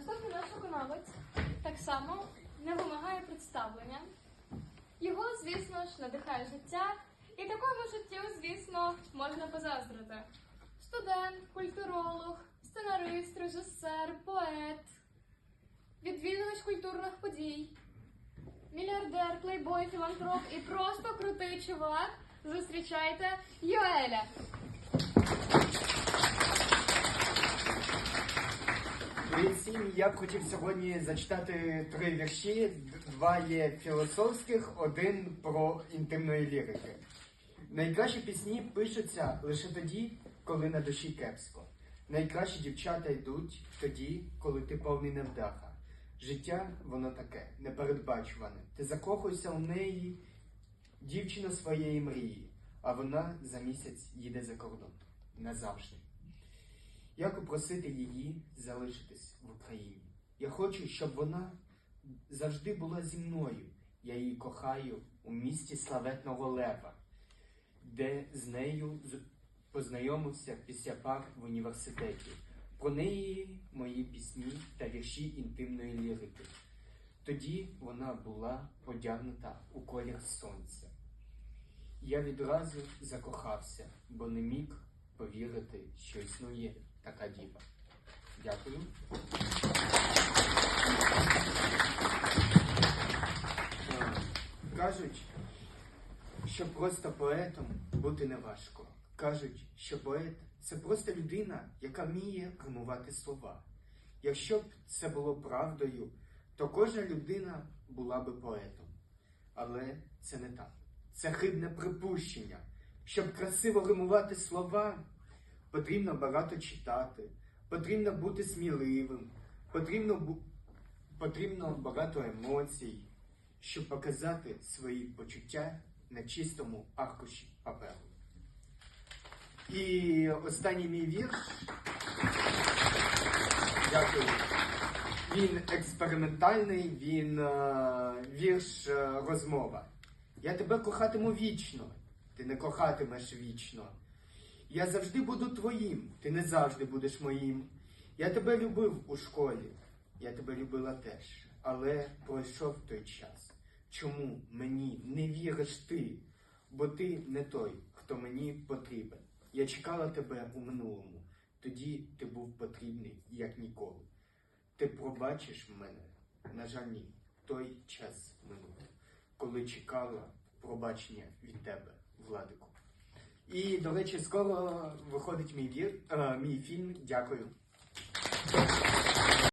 Наступний наш виконавець так само не вимагає представлення. Його, звісно ж, надихає життя, і такому життю, звісно, можна позаздрити. Студент, культуролог, сценарист, режисер, поет, відвідувач культурних подій, мільярдер, плейбой, філантроп і просто крутий чувак. Зустрічайте Йоеля. Я б хотів сьогодні зачитати три вірші. Два є філософських, один про інтимної лірики. Найкращі пісні пишуться лише тоді, коли на душі кепсько. Найкращі дівчата йдуть тоді, коли ти повний невдаха. Життя воно таке, непередбачуване. Ти закохуєшся у неї, дівчину своєї мрії, а вона за місяць їде за кордон. Назавжди. Як упросити її залишитись в Україні? Я хочу, щоб вона завжди була зі мною. Я її кохаю у місті Славетного Лева, де з нею познайомився після пар в університеті. Про неї мої пісні та вірші інтимної лірики. Тоді вона була одягнута у колір сонця. Я відразу закохався, бо не міг повірити, що існує така діва. Дякую. Кажуть, що просто поетом бути не важко. Кажуть, що поет це просто людина, яка вміє римувати слова. Якщо б це було правдою, то кожна людина була би поетом. Але це не так. Це хибне припущення. Щоб красиво римувати слова, потрібно багато читати, потрібно бути сміливим, потрібно, потрібно багато емоцій, щоб показати свої почуття на чистому аркуші паперу. І останній мій вірш. Дякую. Він експериментальний, він е, вірш е, розмова. Я тебе кохатиму вічно, ти не кохатимеш вічно. Я завжди буду твоїм, ти не завжди будеш моїм. Я тебе любив у школі, я тебе любила теж, але пройшов той час. Чому мені не віриш ти? Бо ти не той, хто мені потрібен. Я чекала тебе у минулому, тоді ти був потрібний, як ніколи. Ти пробачиш мене? На жаль, ні. Той час минув, коли чекала пробачення від тебе, Владику. І, до речі, скоро виходить мій вір, е, мій фільм. Дякую.